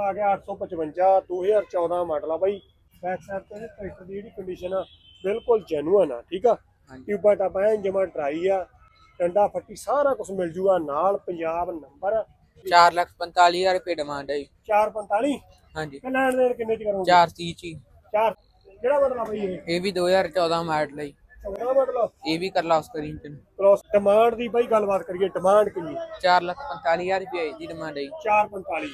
ਆ ਗਿਆ 855 2014 ਮਾਡਲ ਆ ਬਾਈ। ਬੈਕ ਸਾਈਡ ਤੇ ਟਰੈਕਟਰ ਦੀ ਜਿਹੜੀ ਕੰਡੀਸ਼ਨ ਆ ਬਿਲਕੁਲ ਜੈਨੂਅਨ ਆ ਠੀਕ ਆ? ਟਿਊਬਾਂ ਟਾਪਾਂ ਐਨ ਜਮਾ ਡਰਾਈ ਆ ਡੰਡਾ ਫੱਟੀ ਸਾਰਾ ਕੁਝ ਮਿਲ ਜੂਗਾ ਨਾਲ ਪੰਜਾਬ ਨੰਬਰ 4 ਲੱਖ 45000 ਰੁਪਏ ਡਿਮਾਂਡ ਹੈ ਜੀ। 445 ਹਾਂਜੀ। ਤੇ ਲੈਣ ਦੇਣ ਕਿੰਨੇ ਚ ਕਰੋਗੇ? 430 ਚ ਹੀ। ਚਾਰ ਕਿਹੜਾ ਮਾਡਲ ਆ ਬਾਈ ਇਹ? ਇਹ ਵੀ 2014 ਮਾਡਲ ਹੈ। ਚੌੜਾ ਮਾਡਲ ਇਹ ਵੀ ਕਰ ਲਾ ਉਸ ਕਰੀਂ ਚ ਕ੍ਰੋਸ ਡਿਮਾਂਡ ਦੀ ਬਾਈ ਗੱਲਬਾਤ ਕਰੀਏ ਡਿਮਾਂਡ ਕਿੰਨੀ? 4 ਲੱਖ 45000 ਰੁਪਏ ਦੀ ਡਿਮਾਂਡ ਹੈ ਜੀ। 445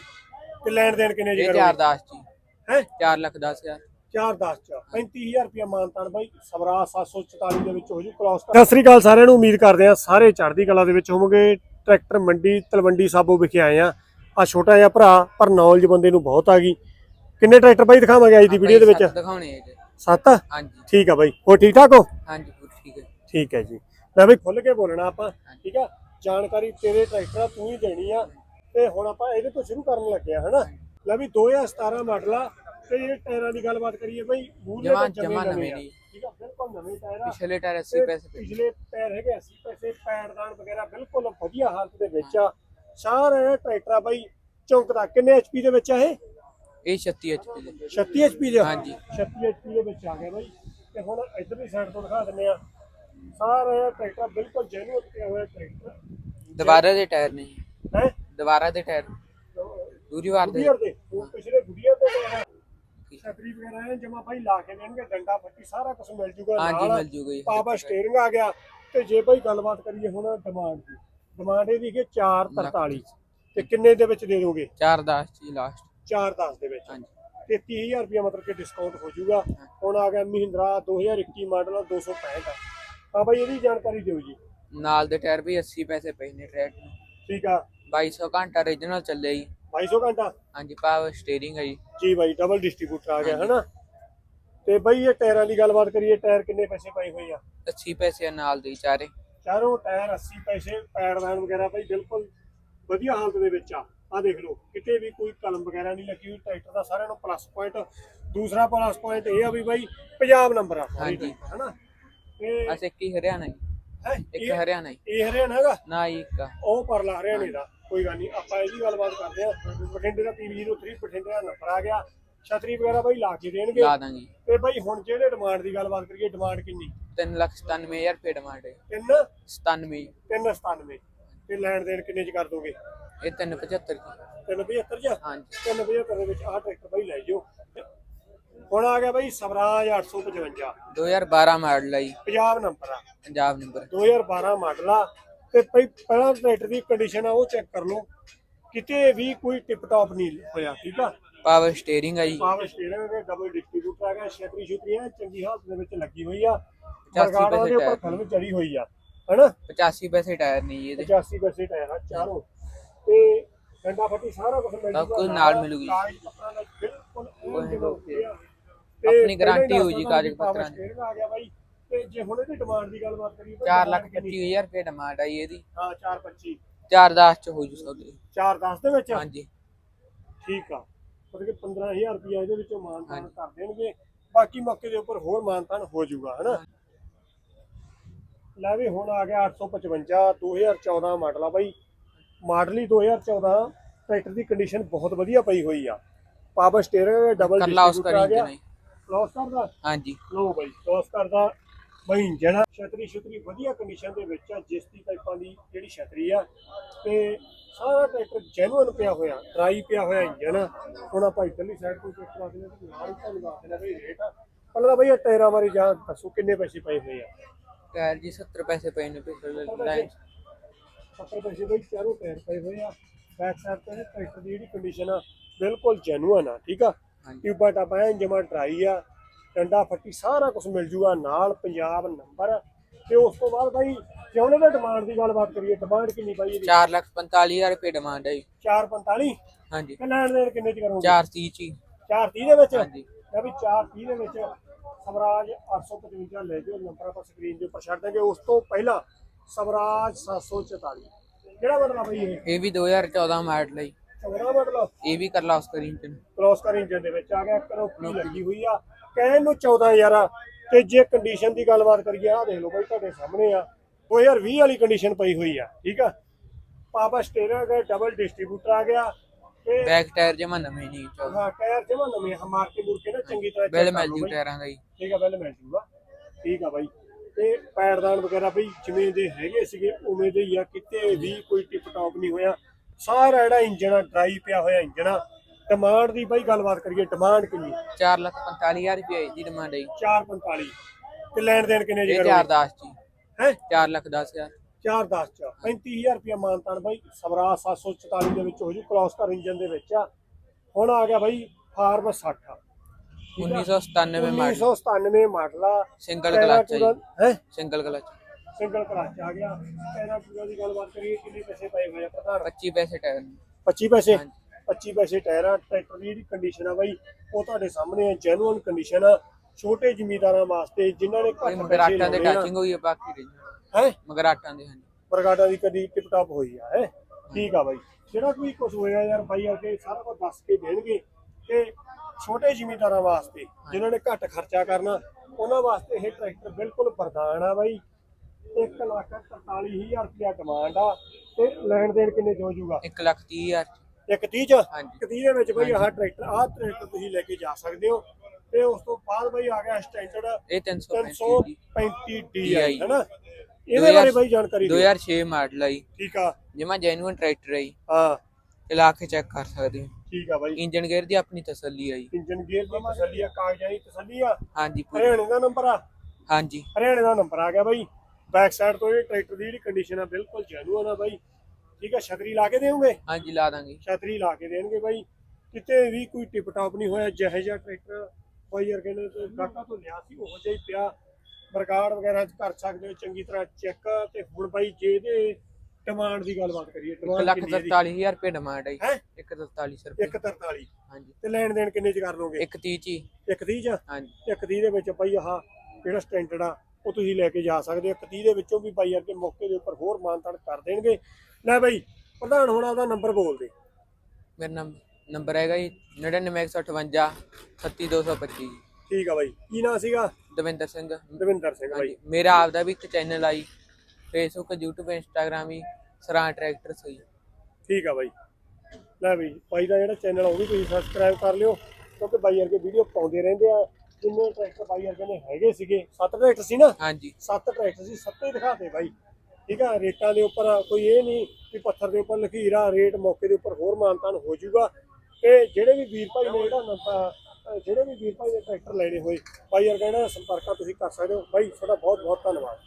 ਤੇ ਲੈਣ ਦੇਣ ਕਿੰਨੇ ਚ ਇਹ ਕਰੋਗੇ? 410 ਚ ਹੈ? 4 ਲੱਖ 10000 410 ਚ। 35000 ਰੁਪਏ ਮਾਨਤਾਨ ਬਾਈ। ਸਵਰਾ 744 ਦੇ ਵਿੱਚ ਹੋ ਜੂ ਕ੍ਰੋਸ ਸਤਿ ਸ੍ਰੀ ਅਕਾਲ ਸਾਰਿਆਂ ਨੂੰ। ਉਮੀਦ ਕਰਦੇ ਆ ਸਾਰੇ ਚੜ੍ਹਦੀ ਕਲਾ ਦੇ ਵਿੱਚ ਹੋਵੋਗੇ। ਟਰੈਕਟਰ ਮੰਡੀ ਤਲਵੰਡੀ ਸਾਬੋ ਵਿਖੇ ਆਏ ਆ ਆ ਛੋਟਾ ਜਿਹਾ ਭਰਾ ਪਰ ਨੌਲੇਜ ਬੰਦੇ ਨੂੰ ਬਹੁਤ ਆ ਗਈ। ਕਿੰਨੇ ਟਰੈਕਟਰ ਬਾਈ ਦਿਖਾਵਾਂਗੇ ਅੱਜ ਦੀ ਵੀਡੀਓ ਦੇ ਵਿੱਚ? ਸੱਤ ਦਿਖਾਉਣੇ ਹੈ ਜੀ। ਸੱਤ? ਹਾਂਜੀ। ਠੀਕ ਆ ਬਾਈ। ਹੋਰ ਠੀਕ ਠਾਕ ਹੋ? ਹਾਂਜੀ ਪੂਰੀ ਠੀਕ ਹੈ ਠੀਕ ਹੈ ਜੀ। ਲੈ ਬਈ ਖੁੱਲ ਕੇ ਬੋਲਣਾ ਆਪਾਂ। ਠੀਕ ਆ? ਜਾਣਕਾਰੀ ਤੇਰੇ ਟਰੈਕਟਰ ਆ, ਤੂੰ ਹੀ ਦੇਣੀ ਆ। ਤੇ ਹੁਣ ਆਪਾਂ ਇਹਦੇ ਤੋਂ ਸ਼ੁਰੂ ਕਰਨ ਲੱਗੇ ਆ ਹਨਾ? ਲੈ ਵੀ 2017 ਮਾਡਲ ਆ ਤੇ ਇਹ ਟਾਇਰਾਂ ਦੀ ਗੱਲਬਾਤ ਕਰੀਏ ਬਈ ਮੂਹਰੇ ਜਮਾਂ- ਨਵੇਂ ਜੀ। ਠੀਕ ਆ ਬਿਲਕੁਲ ਨਵੇਂ ਟਾਇਰ ਆ। ਪਿਛਲੇ ਟਾਇਰ 80 ਤੇ ਪੈਸੇ। ਪਿਛਲੇ ਟਾਇਰ ਹੈਗੇ 80 ਪੈਸੇ ਪੈਡਦਾਨ ਵਗੈਰਾ ਬਿਲਕੁਲ ਵਧੀਆ ਹਾਲਤ ਦੇ ਵਿੱਚ ਆ। ਸਾਰਾ ਟਰੈਕਟਰ ਆ ਬਾਈ ਚੌਂਕਦਾ ਕਿੰਨੇ ਐਚਪੀ ਦੇ ਵਿੱਚ ਆ ਇਹ? ਇਹ 36 HP ਦੇ। 36 ਐਚਪੀ ਦੇ? ਹਾਂਜੀ। 36 ਐਚਪੀ ਦੇ ਵਿੱਚ ਆ ਗਿਆ ਬਾਈ। ਤੇ ਹੁਣ ਇਧਰਲੀ ਸਾਈਡ ਤੋਂ ਦਿਖਾ ਦਿੰਨੇ ਆ ਸਾਰਾ ਟਰੈਕਟਰ ਬਿਲਕੁਲ ਜੈਨੂਅਨ ਪਿਆ ਹੋਇਆ ਟਰੈਕਟਰ। ਦੁਬਾਰਾ ਦੇ ਟਾਇਰ ਨਹੀਂ ਹੈ? ਦੁਬਾਰਾ ਦੇ ਟਾਇਰ ਦੂਰੀ ਵਾਰ ਦੇ। ਗੁਡੀਅਰ ਦੇ ਉਹ ਪਿਛਲੇ ਗੁਡੀਅਰ ਦੇ ਟਾਇਰ ਆ। ਛਤਰੀ ਵਗੈਰਾ ਐ ਜਮਾ ਭਾਈ ਲਾ ਕੇ ਦੇਣਗੇ ਡੰਡਾ ਫੱਟੀ ਸਾਰਾ ਕੁਝ ਮਿਲ ਜੂਗਾ ਹਾਂਜੀ ਮਿਲ ਜੂਗਾ ਜੀ। ਪਾਵਾ ਸਟੀਅਰਿੰਗ ਆ ਗਿਆ। ਤੇ ਜੇ ਭਾਈ ਗੱਲਬਾਤ ਕਰੀਏ ਹੁਣ ਡਿਮਾਂਡ ਦੀ। ਡਿਮਾਂਡ ਇਹਦੀ ਕਿ 443 ਤੇ ਕਿੰਨੇ ਦੇ ਵਿੱਚ ਦੇ ਦੋਗੇ? 410 ਚ ਲਾਸਟ 410 ਦੇ ਵਿੱਚ। ਹਾਂਜੀ। 33000 ਰੁਪਏ ਮਤਲਬ ਕਿ ਡਿਸਕਾਊਂਟ ਹੋ ਜਾਊਗਾ ਹੁਣ ਆ ਗਿਆ ਮਹਿੰਦਰਾ 2021 ਮਾਡਲ 265 ਹਾਂ ਭਾਈ ਇਹਦੀ ਜਾਣਕਾਰੀ ਦਿਓ ਜੀ। ਨਾਲ ਦੇ ਟਾਇਰ ਵੀ 80 ਪੈਸੇ ਪਏ ਨੇ ਟਰੈਕ ਨੂੰ। ਠੀਕ ਆ। 2200 ਘੰਟਾ origignal ਚੱਲਿਆ ਜੀ। 2200 ਘੰਟਾ? ਹਾਂਜੀ ਪਾਵਰ ਸਟੀਅਰਿੰਗ ਹੈ ਜੀ। ਜੀ ਭਾਈ ਡਬਲ ਡਿਸਟ੍ਰੀਬਿਊਟਰ ਆ ਗਿਆ ਹਨਾ? ਤੇ ਭਾਈ ਇਹ ਟਾਇਰਾਂ ਦੀ ਗੱਲਬਾਤ ਕਰੀਏ ਟਾਇਰ ਕਿੰਨੇ ਪੈਸੇ ਪਏ ਹੋਏ ਆ? 80 ਪੈਸੇ ਨਾਲ ਦੇ ਚਾਰੇ। ਚਾਰੋਂ ਟਾਇਰ 80 ਪੈਸੇ ਪੈਡਦਾਨ ਵਗੈਰਾ ਭਾਈ ਬਿਲਕੁਲ ਵਧੀਆ ਹਾਲਤ ਦੇ ਵਿੱਚ ਆ। ਆ ਦੇਖ ਲਓ ਕਿਤੇ ਵੀ ਕੋਈ ਕਲਮ ਵਗੈਰਾ ਨਹੀਂ ਲੱਗੀ ਹੋਈ ਟਰੈਕਟਰ ਦਾ ਸਾਰਿਆਂ ਨੂੰ ਪਲੱਸ ਪੁਆਇੰਟ ਦੂਸਰਾ ਪਲੱਸ ਪੁਆਇੰਟ ਇਹ ਆ ਵੀ ਭਾਈ ਪੰਜਾਬ ਨੰਬਰ ਆ ਹਾਂਜੀ। ਹਨਾ? ਤੇ ਇੱਕ ਹੀ ਹਰਿਆਣਾ ਹੈ ਇੱਕ ਹਰਿਆਣਾ ਜੀ। ਇਹ ਹਰਿਆਣਾ ਹੈਗਾ? ਨਾ ਇੱਕ। ਉਹ ਪਰਲਾ ਹਰਿਆਣੇ ਦਾ। ਕੋਈ ਗੱਲ ਨਹੀਂ ਆਪਾਂ ਇਹਦੀ ਗੱਲਬਾਤ ਕਰਦੇ ਆ ਬਠਿੰਡੇ ਦਾ PV03 ਬਠਿੰਡੇ ਦਾ ਨੰਬਰ ਆ ਗਿਆ। ਛਤਰੀ ਵਗੈਰਾ ਭਾਈ ਲਾ ਕੇ ਦੇਣਗੇ। ਲਾ ਦਾਂਗੇ। ਤੇ ਭਾਈ ਹੁਣ ਜਿਹੜੇ ਡਿਮਾਂਡ ਦੀ ਗੱਲਬਾਤ ਕਰੀਏ ਡਿਮਾਂਡ ਕਿੰਨੀ? 397000 ਰੁਪਏ ਡਿਮਾਂਡ ਹੈ। ਤਿੰਨ? 97 ਤਿੰਨ 97 ਤੇ ਲੈਣ ਦੇਣ ਕਿੰਨੇ ਚ ਕਰ ਦੋਗੇ? ਇਹ 375 ਦੀ ਤਿੰਨ 75 ਚ? ਹਾਂਜੀ। ਤਿੰਨ 75 ਦੇ ਵਿੱਚ ਆਹ ਟਰੈਕਟਰ ਭਾਈ ਲੈ ਜਾਓ। ਹੁਣ ਆ ਗਿਆ ਭਾਈ ਸਵਰਾਜ 855 2012 ਮਾਡਲ ਹੈ ਜੀ। ਪੰਜਾਬ ਨੰਬਰ ਆ। ਪੰਜਾਬ ਨੰਬਰ। 2012 ਮਾਡਲ ਆ। ਤੇ ਭਾਈ ਪਹਿਲਾਂ ਟਰੈਕਟਰ ਦੀ ਕੰਡੀਸ਼ਨ ਆ ਉਹ ਚੈੱਕ ਕਰ ਲਓ ਕਿਤੇ ਵੀ ਕੋਈ ਟਿਪ ਟਾਪ ਨਹੀਂ ਹੋਇਆ ਠੀਕ ਆ ਪਾਵਰ ਸਟੀਅਰਿੰਗ ਹੈ ਜੀ ਪਾਵਰ ਸਟੀਅਰਿੰਗ ਦੇ ਡਬਲ ਡਿਸਟ੍ਰੀਬਿਊਟਰ ਆ ਗਿਆ ਛਤਰੀ ਛੁਤਰੀ ਆ ਚੰਗੀ ਹਾਲਤ ਦੇ ਵਿੱਚ ਲੱਗੀ ਹੋਈ ਆ ਪਚਾਸੀ ਬਰਗਾੜਾਂ ਦੇ ਉੱਪਰ ਟਾਇਰ। ਫਿਲਮ ਚੜੀ ਹੋਈ ਆ ਹਨਾ 85 ਪੈਸੇ ਟਾਇਰ ਨਹੀਂ ਜੀ ਇਹਦੇ 85 ਪੈਸੇ ਟਾਇਰ ਆ ਚਾਰੋਂ ਤੇ ਡੰਡਾ ਫੱਟੀ ਸਾਰਾ ਕੁਝ ਮਿਲ ਸਭ ਜੂਗਾ ਕੁਝ ਨਾਲ ਮਿਲੂਗੀ। ਕਾਗਜ਼ ਪੱਤਰਾਂ ਦਾ ਬਿਲਕੁਲ ਜਿਵੇਂ ਓਕੇ। ਆ। ਤੇ ਆਪਣੀ guarantee ਪਹਿਲਾਂ ਹੀ ਹੋਊ ਜੀ ਦੱਸਦਾ ਕਾਗਜ਼ ਤੁਹਾਨੂੰ ਪੱਤਰਾਂ ਦੀ। power steering ਆ ਗਿਆ ਬਾਈ ਤੇ ਜੇ ਹੁਣ ਇਹਦੀ ਡਿਮਾਂਡ ਦੀ ਗੱਲਬਾਤ ਕਰੀਏ 4 ਲੱਖ 25000 ਰੁਪਏ ਡਿਮਾਂਡ ਜੀ ਇਹਦੀ। ਹਾਂ 425 410 ਚ ਹੋ ਜੂ ਸੌਦੇ 410 ਦੇ ਵਿੱਚ? ਹਾਂਜੀ। ਠੀਕ ਆ। ਮਤਲਬ ਕਿ 15000 ਰੁਪਇਆ ਇਹਦੇ ਵਿੱਚੋਂ ਮਾਨਤਾਨ। ਕਰ ਦੇਣਗੇ। ਬਾਕੀ ਮੌਕੇ ਦੇ ਉੱਪਰ ਹੋਰ ਮਾਨਤਾਨ ਹੋ ਜਾਊਗਾ ਹਨਾ? ਲੈ ਵੀ ਹੁਣ ਆ ਗਿਆ 855 2014 ਮਾਡਲ ਆ ਬਾਈ। ਮਾਡਲ ਹੀ 2014 ਟਰੈਕਟਰ ਦੀ ਕੰਡੀਸ਼ਨ ਬਹੁਤ ਵਧੀਆ ਪਈ ਹੋਈ ਆ। ਪਾਵਰ ਸਟੀਅਰਿੰਗ ਡਬਲ ਡਿਸਟ੍ਰੀਬਿਊਟਰ ਆ ਗਿਆ। ਨਹੀਂ? ਕਲੋਸ ਕਰਦਾ ਹਾਂਜੀ। ਲੋ ਬਾਈ ਕਲੋਸ ਕਰਦਾ ਬਾਈ ਆ ਛਤਰੀ ਛਤਰੀ ਵਧੀਆ ਕੰਡੀਸ਼ਨ ਦੇ ਵਿੱਚ ਆ ਜਿਸ ਦੀ ਟਾਈਪਾਂ ਦੀ ਜਿਹੜੀ ਛਤਰੀ ਆ ਤੇ ਸਾਰਾ ਟਰੈਕਟਰ ਜੈਨੂਅਨ ਪਿਆ ਹੋਇਆ ਡਰਾਈ ਪਿਆ ਹੋਇਆ ਇੰਜਣ ਆ ਹੁਣ ਆਪਾਂ ਇਧਰਲੀ ਸਾਈਡ ਤੋਂ ਚੈੱਕ ਕਰਾ ਦਿੰਦੇ ਤੇ ਨਾਲ ਹੀ ਤੁਹਾਨੂੰ ਦੱਸ ਦੇਣਾ ਬਈ ਰੇਟ ਆ। ਪਹਿਲਾਂ ਬਈ ਇਹ ਟਾਇਰਾਂ ਬਾਰੇ ਜਾਂ ਦੱਸੋ ਕਿੰਨੇ ਪੈਸੇ ਪਏ ਹੋਏ ਆ। ਟਾਇਰ ਜੀ 70 ਪੈਸੇ ਪਏ ਨੇ ਪਿਛਲੇ ਲਾਈਨ 70 ਪੈਸੇ ਬਈ ਚਾਰੋਂ ਟਾਇਰ ਪਏ ਹੋਏ ਆ। ਬੈਕ ਸਾਈਡ ਤੇ ਟਰੈਕਟਰ ਦੀ ਜਿਹੜੀ ਕੰਡੀਸ਼ਨ ਆ ਬਿਲਕੁਲ ਜੈਨੂਅਨ ਆ ਠੀਕ ਆ? ਟਿਊਬਾਂ ਟਾਪਾਂ ਐਨ ਜਮਾ ਡਰਾਈ ਆ। ਡੰਡਾ ਫੱਟੀ ਸਾਰਾ ਕੁਝ ਮਿਲ ਜੂਗਾ ਨਾਲ ਪੰਜਾਬ ਨੰਬਰ ਤੇ ਉਸ ਤੋਂ ਬਾਅਦ ਬਾਈ ਜੇ ਉਹਨਾਂ ਦਾ ਡਿਮਾਂਡ ਦੀ ਗੱਲਬਾਤ ਕਰੀਏ? ਡਿਮਾਂਡ ਕਿੰਨੀ ਬਾਈ ਇਹਦੀ? 4 ਲੱਖ 45000 ਰੁਪਏ ਡਿਮਾਂਡ ਹੈ ਜੀ। 445 ਹਾਂਜੀ। ਤੇ ਲੈਣ ਦੇਣ ਕਿੰਨੇ ਚ ਕਰੋਗੇ? 430 ਚ ਹੀ। 430 ਦੇ ਵਿੱਚ? ਹਾਂਜੀ। ਮੈਂ ਵੀ 430 ਦੇ ਵਿੱਚ ਸਵਰਾਜ 855 ਲੈ ਜਾਓ ਨੰਬਰ ਆਪਾਂ ਸਕਰੀਨ ਦੇ ਉੱਪਰ ਛੱਡ ਦਾਂਗੇ। ਉਸ ਤੋਂ ਪਹਿਲਾਂ ਸਵਰਾਜ 744 ਕਿਹੜਾ ਆ ਬਾਈ ਇਹ? ਇਹ ਵੀ 2014 ਮਾਡਲ ਹੈ ਜੀ। ਆ। ਇਹ ਵੀ ਕਰ ਲਾ ਉਸ ਕਰੀ ਚ ਕ੍ਰੋਸ ਕਰ ਇੰਜਨ ਦੇ ਵਿੱਚ। ਆ ਗਿਆ ਕਰੋਪੀ ਲੱਗੀ ਹੋਈ ਆ। ਕਹਿਣ ਨੂੰ 14000 ਆ। ਤੇ ਜੇ ਕੰਡੀਸ਼ਨ ਦੀ ਗੱਲਬਾਤ ਕਰੀਏ ਆ ਦੇਖ ਲਓ ਬਾਈ ਤੁਹਾਡੇ ਸਾਹਮਣੇ ਆ। 2020 ਵਾਲੀ ਕੰਡੀਸ਼ਨ ਪਈ ਹੋਈ ਆ ਠੀਕ ਆ? ਪਾਪਾ ਸਟੀਅਰਿੰਗ ਹੈ ਡਬਲ ਡਿਸਟ੍ਰੀਬਿਊਟਰ ਆ ਗਿਆ। ਤੇ ਬੈਕ ਟਾਇਰ ਜਮਾ ਨਵੇਂ ਨਹੀਂ ਹਾਂ ਟਾਇਰ ਜਮਾ ਨਵੇਂ ਆ। ਮਾਰ ਕੇ ਮੁੜ ਕੇ ਨਾ ਚੰਗੀ ਤਰ੍ਹਾਂ ਬਿੱਲ ਮਿਲ ਜੂ। ਟਾਇਰਾਂ ਦਾ ਜੀ। ਠੀਕ ਆ ਬਿੱਲ ਮਿਲ ਜੂਗਾ ਠੀਕ ਆ ਬਾਈ। ਤੇ ਪੈਰਦਾਨ ਵਗੈਰਾ ਬਈ ਜਿਵੇਂ ਦੇ ਹੈਗੇ ਸੀਗੇ ਉਵੇਂ ਦੇ ਹੀ ਆ। ਕਿਤੇ ਵੀ ਕੋਈ ਟਿਪ ਟਾਪ ਨਹੀਂ ਹੋਇਆ। ਸਾਰਾ ਜਿਹੜਾ ਆ ਡਰਾਈ ਪਿਆ ਹੋਇਆ ਇੰਜਨ ਆ। ਡਿਮਾਂਡ ਦੀ ਬਾਈ ਗੱਲਬਾਤ ਕਰੀਏ ਡਿਮਾਂਡ ਕਿੰਨੀ? 4 ਲੱਖ 45000 ਰੁਪਏ ਦੀ ਡਿਮਾਂਡ ਹੈ ਜੀ 445 ਤੇ ਲੈਣ ਦੇਣ ਕਿੰਨੇ ਜੀ ਇਹ ਕਰੋਗੇ? 410 ਜੀ। ਹੈ? 4 ਲੱਖ 10000 410 ਚ। 35000 ਰੁਪਇਆ ਮਾਨਤਾਨ ਬਾਈ। ਸਵਰਾ 744 ਦੇ ਵਿੱਚ ਹੋ ਜੂ ਕ੍ਰਾਸ ਕਰ ਇੰਜਨ ਦੇ ਵਿੱਚ ਆ। ਹੁਣ ਆ ਗਿਆ ਬਾਈ ਫਾਰਮ 60 ਆ 1997 ਮਾਡਲ 1997 ਮਾਡਲ ਆ। ਸਿੰਗਲ ਕਲਚ ਹੈ ਜੀ। ਹੈ? ਸਿੰਗਲ ਕਲਚ ਸਿੰਗਲ ਕਲਚ ਆ ਗਿਆ। ਟਾਇਰਾਂ ਪੂਰਾ ਦੀ ਗੱਲਬਾਤ ਕਰੀਏ ਕਿੰਨੇ ਪੈਸੇ ਪਏ ਹੋਏ ਆ ਪ੍ਰਧਾਨ? 25 ਪੈਸੇ ਟਾਇਰ ਨੂੰ। 25 ਪੈਸੇ? ਹਾਂਜੀ। 25 ਪੈਸੇ ਟਾਇਰਾਂ ਟਰੈਕਟਰ ਦੀ ਜਿਹੜੀ ਕੰਡੀਸ਼ਨ ਆ ਬਾਈ ਉਹ ਤੁਹਾਡੇ ਸਾਹਮਣੇ ਆ ਜੈਨੂਅਨ ਕੰਡੀਸ਼ਨ ਆ। ਛੋਟੇ ਜ਼ਿਮੀਂਦਾਰਾਂ ਵਾਸਤੇ ਜਿਨ੍ਹਾਂ ਨੇ ਘੱਟ ਪੈਸੇ ਆਟਾਂ ਦੇ ਲਾਉਣੇ ਆ। ਟਾਚਿੰਗ ਹੋਈ ਹੈ ਬਾਕੀ ਰਹੀ ਹੈ? ਮਗਰ ਆਟਾਂ ਦੇ ਹਾਂਜੀ। ਬਰਗਾਡਾ ਦੀ ਕਦੀ ਟਿਪ ਟਾਪ ਹੋਈ ਆ ਹੈ? ਠੀਕ ਆ ਬਾਈ। ਜਿਹੜਾ ਕੋਈ ਕੁਝ ਹੋਇਆ ਯਾਰ ਬਾਈ ਆ ਕੇ ਸਾਰਾ ਕੁਝ ਦੱਸ ਕੇ ਦੇਣਗੇ। ਤੇ ਛੋਟੇ ਜ਼ਿਮੀਂਦਾਰਾਂ ਵਾਸਤੇ ਜਿਨ੍ਹਾਂ ਨੇ ਘੱਟ ਖਰਚਾ ਕਰਨਾ ਉਹਨਾਂ ਵਾਸਤੇ ਇਹ ਟਰੈਕਟਰ ਬਿਲਕੁਲ ਵਰਦਾਨ ਆ ਬਾਈ। 1 ਲੱਖ 43000 ਰੁਪਇਆ ਡਿਮਾਂਡ ਆ। ਤੇ ਲੈਣ ਦੇਣ ਕਿੰਨੇ ਚ ਹੋ ਜਾਊਗਾ? 1 ਲੱਖ 30000 ਇੱਕ 30 ਚ ਹਾਂਜੀ। ਇੱਕ 30 ਦੇ ਵਿੱਚ ਬਈ ਆਹ ਟਰੈਕਟਰ ਆਹ ਟਰੈਕਟਰ ਤੁਸੀਂ ਲੈ ਕੇ ਜਾ ਸਕਦੇ ਹੋ। ਤੇ ਉਸ ਤੋਂ ਬਾਅਦ ਬਈ ਆ ਗਿਆ ਸਟੈਂਡਰਡ ਇਹ 335 ਜੀ 335 DI DI ਹੈਨਾ? ਇਹਦੇ ਬਾਰੇ ਬਈ ਜਾਣਕਾਰੀ ਦਿਓ। 2006 ਮਾਡਲ ਜੀ ਠੀਕ ਆ। ਜਮਾ ਜੈਨੂਇਨ ਟਰੈਕਟਰ ਹੈ ਜੀ ਹਾਂ। ਕੇ ਚੈੱਕ ਕਰ ਸਕਦੇ ਹੋ। ਠੀਕ ਆ ਬਾਈ। ਇੰਜਨ ਗੇਅਰ ਦੀ ਆਪਣੀ ਤਸੱਲੀ ਜੀ ਇੰਜਨ ਗੇਅਰ ਦੀ ਤਸੱਲੀ ਆ ਕਾਗਜ਼ਾਂ ਦੀ ਤਸੱਲੀ ਆ। ਹਾਂਜੀ ਪੂਰੀ। ਹਰਿਆਣੇ ਦਾ ਨੰਬਰ ਆ। ਹਾਂਜੀ। ਹਰਿਆਣੇ ਦਾ ਨੰਬਰ ਆ ਗਿਆ ਬਾਈ। ਬੈਕ ਸਾਈਡ ਤੋਂ ਇਹ ਟਰੈਕਟਰ ਦੀ ਜਿਹੜੀ ਕੰਡੀਸ਼ਨ ਆ ਬਿਲਕੁਲ ਜੈਨੂਅਨ ਆ ਬਾਈ। ਠੀਕ ਆ ਛਤਰੀ ਲਾ ਕੇ ਦੇਵੋਗੇ? ਹਾਂਜੀ ਲਾ ਦਾਂਗੇ। ਛਤਰੀ ਲਾ ਕੇ ਦੇਣਗੇ ਬਾਈ। ਕਿਤੇ ਵੀ ਕੋਈ ਟਿਪ ਟਾਪ ਨਹੀਂ ਹੋਇਆ ਜਿਹੇ ਜਿਹਾ ਟਰੈਕਟਰ ਬਾਈ ਯਾਰ ਕਹਿੰਦੇ ਤੇ ਗਾਟਾ ਤੋਂ ਲਿਆ ਸੀ ਉਹ ਜਿਹਾ ਹੀ ਪਿਆ। ਬਰਗਾੜ ਵਗੈਰਾ ਚ ਕਰ ਸਕਦੇ ਹੋ ਚੰਗੀ ਤਰ੍ਹਾਂ ਚੈੱਕ ਤੇ ਹੁਣ ਬਾਈ ਜੇ ਇਹਦੇ ਡਿਮਾਂਡ ਦੀ ਗੱਲਬਾਤ ਕਰੀਏ 1 ਡਿਮਾਂਡ ਲੱਖ ਕਿੰਨੀ ਹੈ 43000 ਰੁਪਏ ਡਿਮਾਂਡ ਹੈ ਜੀ। ਹੈ? 143 ਰੁਪਏ। 143 ਹਾਂਜੀ। ਤੇ ਲੈਣ ਦੇਣ ਕਿੰਨੇ ਚ ਕਰ ਲੋਗੇ 130 ਜੀ 130 ਚ? ਹਾਂਜੀ। 130 ਦੇ ਵਿੱਚ ਬਾਈ ਆਹ ਜਿਹੜਾ ਸਟੈਂਡਰਡ ਆ ਉਹ ਤੁਸੀਂ ਲੈ ਕੇ ਜਾ ਸਕਦੇ ਹੋ। 130 ਦੇ ਵਿੱਚੋਂ ਵੀ ਬਾਈ ਕੇ ਮੌਕੇ ਦੇ ਉੱਪਰ ਹੋਰ ਮਾਨਤਾਨ ਕਰ ਦੇਣਗੇ। ਲੈ ਬਾਈ ਪ੍ਰਧਾਨ ਹੁਣ ਆਪਦਾ ਨੰਬਰ ਬੋਲ ਦੇ। ਮੇਰਾ ਨੰਬ- ਨੰਬਰ ਹੈਗਾ ਜੀ 99158 36225 ਜੀ ਠੀਕ ਆ ਬਾਈ। ਕੀ ਨਾਂ ਸੀਗਾ? ਦਵਿੰਦਰ ਸਿੰਘ। ਦਵਿੰਦਰ ਸਿੰਘ ਬਾਈ। ਹਾਂਜੀ ਮੇਰਾ ਆਪਦਾ ਵੀ ਇੱਕ ਚੈਨਲ ਆਈ ਫੇਸਬੁੱਕ YouTube ਇੰਸਟਾਗ੍ਰਾਮ ਵੀ ਸਰਾਂ ਟਰੈਕਟਰ ਸਹੀ ਠੀਕ ਆ ਬਾਈ। ਲੈ ਬਈ ਬਾਈ ਦਾ ਜਿਹੜਾ ਚੈਨਲ ਉਹ ਵੀ ਤੁਸੀਂ ਸਬਸਕ੍ਰਾਈਬ ਕਰ ਲਿਓ ਕਿਉਂਕਿ ਬਾਈ ਵਰਗੇ ਵੀਡੀਓ ਪਾਉਂਦੇ ਰਹਿੰਦੇ ਆ। ਜਿੰਨੇ ਟਰੈਕਟਰ ਬਾਈ ਵਰਗੇ ਨੇ ਹੈਗੇ ਸੀਗੇ। ਸੱਤ ਟਰੈਕਟਰ ਸੀ ਨਾ? ਹਾਂਜੀ। ਸੱਤ ਟਰੈਕਟਰ ਸੀ ਸੱਤੇ ਦਿਖਾਤੇ ਬਾਈ। ਠੀਕ ਆ ਰੇਟਾਂ ਦੇ ਉੱਪਰ ਕੋਈ ਇਹ ਨਹੀਂ ਕਿ ਪੱਥਰ ਦੇ ਉੱਪਰ ਲਕੀਰਾ ਰੇਟ ਮੌਕੇ ਦੇ ਉੱਪਰ ਹੋਰ ਮਾਨਤਾਨ ਹੋ ਜਾਊਗਾ। ਤੇ ਜਿਹੜੇ ਵੀ ਵੀਰ ਭਾਈ ਨੇ ਜਿਹੜਾ ਨੰਬਰ ਜਿਹੜੇ ਵੀ ਵੀਰ ਭਾਈ ਨੇ ਟਰੈਕਟਰ ਲੈਣੇ ਹੋਏ ਬਾਈ ਵਰਗਾ ਜਿਹੜਾ ਸੰਪਰਕਾ ਤੁਸੀਂ ਕਰ ਸਕਦੇ ਹੋ। ਬਾਈ ਤੁਹਾਡਾ ਬਹੁਤ ਬਹੁਤ ਧੰਨਵਾਦ।